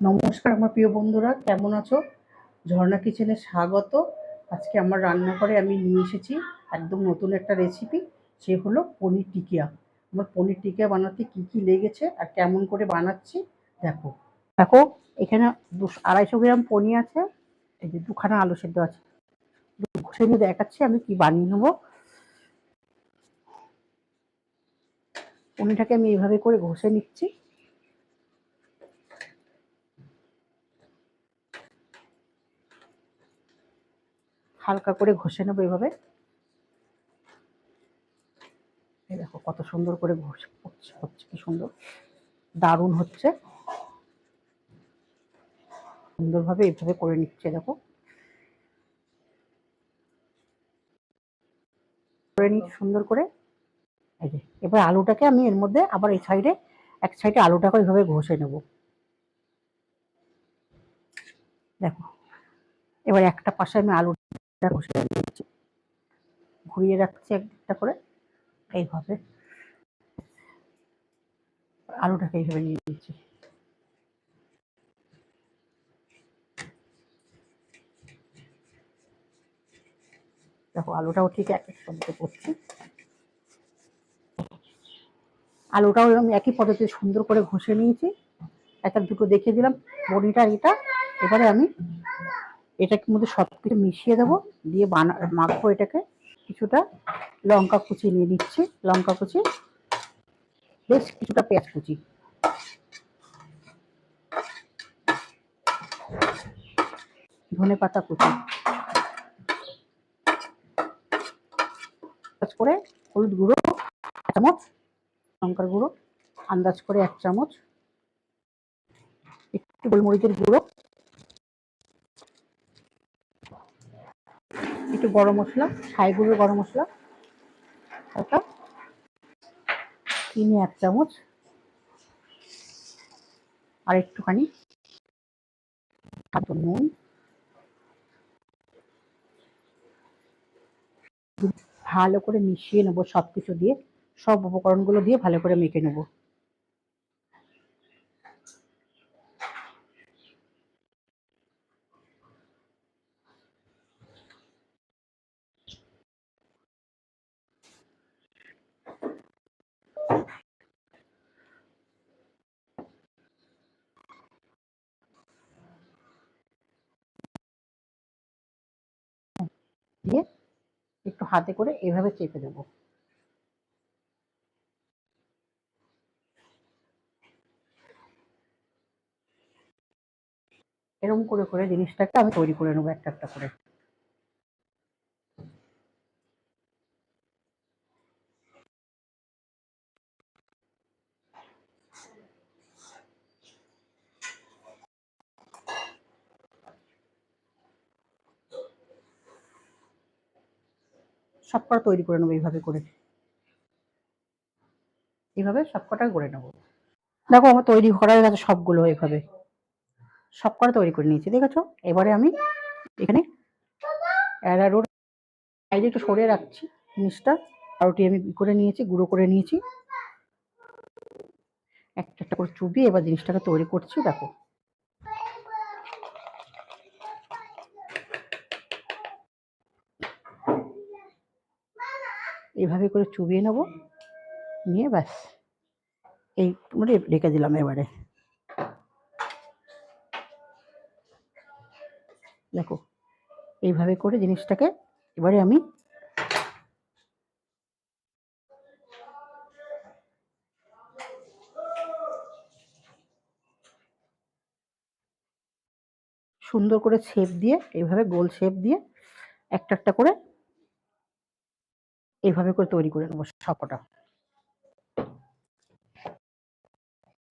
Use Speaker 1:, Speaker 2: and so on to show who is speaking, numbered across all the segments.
Speaker 1: নমস্কার আমার প্রিয় বন্ধুরা, কেমন আছো? ঝর্ণা কিচেনে স্বাগত। আজকে আমার রান্নাঘরে আমি নিয়ে এসেছি একদম নতুন একটা রেসিপি সে হলো পনির টিকিয়া। আমার পনির টিকিয়া বানাতে কি কি লেগেছে আর কেমন করে বানাচ্ছি, দেখো। দেখো, এখানে দুশো আড়াইশো গ্রাম পনির আছে, এই যে দুখানা আলু সেদ্ধ আছে। নিয়ে দেখাচ্ছি আমি কি বানিয়ে নেব। পনিরটাকে আমি এইভাবে করে ঘষে নিচ্ছি। হালকা করে ঘষে নেব এভাবে। এই দেখো কত সুন্দর করে ঘষে, হচ্ছে হচ্ছে কি সুন্দর, দারুণ হচ্ছে। সুন্দরভাবে এইভাবে করে নিচ্ছে, দেখো। করে নিচ্ছে সুন্দর করে, এই যে, এবার আলুটাকে আমি এর মধ্যে আবার এই সাইডে, এক সাইডে আলুটাকে এইভাবে ঘষে নেব। দেখো, এবার একটা পাশে আমি আলুটা ঘষে নিচ্ছি ঘুরিয়ে রাখছি একটা করে। এইভাবে। আলুটাকে এইভাবে নিয়ে নিচ্ছি। দেখো, আলুটাও ঠিক এক এক পদ্ধতি করছি। আলুটাও আমি একই পদ্ধতি সুন্দর করে ঘষে নিয়েছি। একটা দুটো দেখিয়ে দিলাম। বড়িটা এটা এবারে আমি এটাকে মধ্যে সব কিছু মিশিয়ে দেবো। দিয়ে বানা, মাখবো এটাকে। কিছুটা লঙ্কা কুচি নিয়ে নিচ্ছি। লঙ্কা কুচি, বেশ কিছুটা পেঁয়াজ কুচি। ধনে পাতা কুচি। করে হলুদ গুঁড়ো, এক চামচ। লঙ্কার গুঁড়ো, আন্দাজ করে এক চামচ। একটু গোলমরিচের গুঁড়ো। একটু গরম মশলা ছাই গুঁড়ো গরম মশলা ওটা চিনি এক চামচ, আর একটুখানি নুন। ভালো করে মিশিয়ে নেব সব কিছু দিয়ে, সব উপকরণগুলো দিয়ে ভালো করে মেখে নেব। দিয়ে একটু হাতে করে এভাবে চেপে দেব। এরকম করে করে জিনিসটাকে আমি তৈরি করে নেব একটা একটা করে। সব কটা তৈরি করে নেব, এইভাবে করে। এইভাবে সব কটা করে নেব। দেখো আমার তৈরি করা হয়ে গেছে সবগুলো এইভাবে। সবকটা তৈরি করে নিয়েছি, দেখেছ? এবারে আমি এখানে অ্যারারোর সাইডে একটু সরিয়ে রাখছি, জিনিসটা। আরোটি আমি করে নিয়েছি, গুঁড়ো করে নিয়েছি। একটা একটা করে চুবিয়ে এবার জিনিসটাকে তৈরি করছি, দেখো। এইভাবে করে চুবিয়ে নেব। নিয়ে ব্যাস। এই মানে রেখে দিলাম এবারে। দেখো, এইভাবে করে জিনিসটাকে এবারে আমি সুন্দর করে শেপ দিয়ে, এইভাবে গোল শেপ দিয়ে একটা একটা করে এইভাবে করে তৈরি করে নেব সবকটা।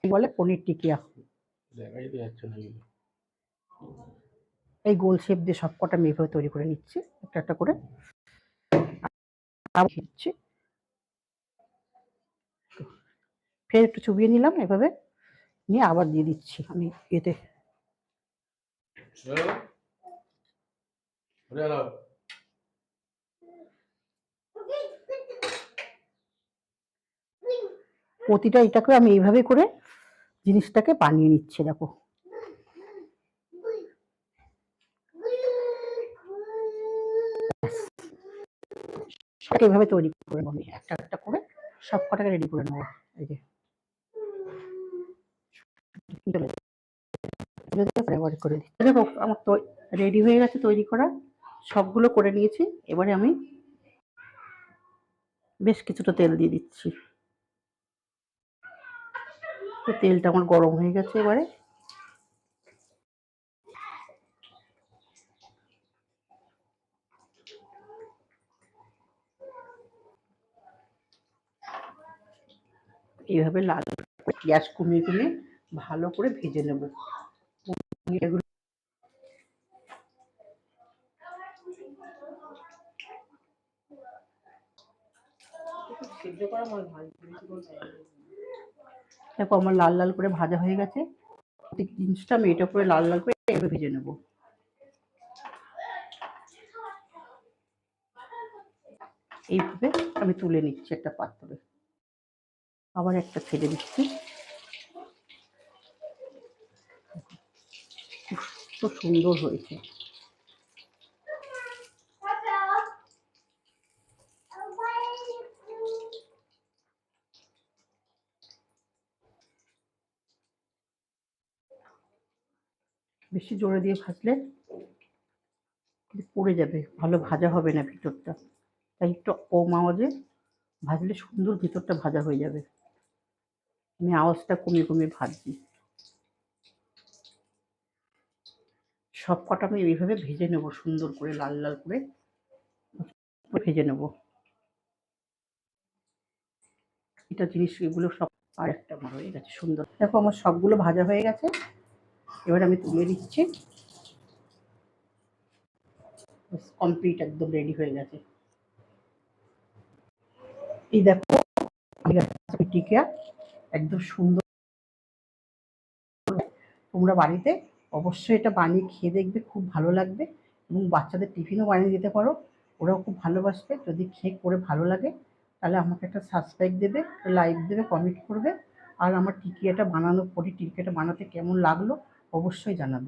Speaker 1: বলে? পনির টিকিয়া। এই গোল শেপ দিয়ে সবকটা আমি এইভাবে তৈরি করে নিচ্ছি। একটা একটা করে। দিচ্ছি ফের একটু চুবিয়ে নিলাম এভাবে। নিয়ে আবার দিয়ে দিচ্ছি আমি এতে। প্রতিটা এটাকে আমি এইভাবে করে জিনিসটাকে বানিয়ে নিচ্ছে, দেখো। এভাবে তৈরি করে নেব একটা একটা করে সব কটাকে রেডি করে নেব। এই যে। করে দেখো, আমার তো রেডি হয়ে গেছে তৈরি করা। সবগুলো করে নিয়েছি। এবারে আমি বেশ কিছুটা তেল দিয়ে দিচ্ছি। তো তেলটা আমার গরম হয়ে গেছে এবারে। এইভাবে লাল গ্যাস কমিয়ে কমিয়ে ভালো করে ভেজে নেব। এগুলো দেখো আমার লাল লাল করে ভাজা হয়ে গেছে। জিনিসটা আমি এটা করে লাল লাল করে এভাবে ভেজে নেব। এইভাবে আমি তুলে নিচ্ছি একটা পাত্রে। আবার একটা ছেড়ে দিচ্ছি। খুব সুন্দর হয়েছে। বেশি জোরে দিয়ে ভাজলে পড়ে যাবে, ভালো ভাজা হবে না ভিতরটা। তাই একটু কম আওয়াজে ভাজলে সুন্দর ভিতরটা ভাজা হয়ে যাবে। আমি আওয়াজটা কমিয়ে কমিয়ে ভাজছি। সব কটা আমি এইভাবে ভেজে নেব, সুন্দর করে, লাল লাল করে। ভেজে নেব। এটা জিনিস এগুলো সব আর একটা আমার হয়ে গেছে, সুন্দর। দেখো আমার সবগুলো ভাজা হয়ে গেছে। এবার আমি তুলে দিচ্ছি। কমপ্লিট একদম রেডি হয়ে গেছে। এই দেখো টিকা একদম সুন্দর। তোমরা বাড়িতে অবশ্যই এটা বানিয়ে খেয়ে দেখবে, খুব ভালো লাগবে। এবং বাচ্চাদের টিফিনও বানিয়ে দিতে পারো। ওরাও খুব ভালোবাসবে। যদি খেয়ে করে ভালো লাগে, তাহলে আমাকে একটা সাবস্ক্রাইব দেবে লাইক দেবে কমেন্ট করবে। আর আমার টিকিয়াটা বানানোর পরে টিকিয়াটা বানাতে কেমন লাগল অবশ্যই জানাবে।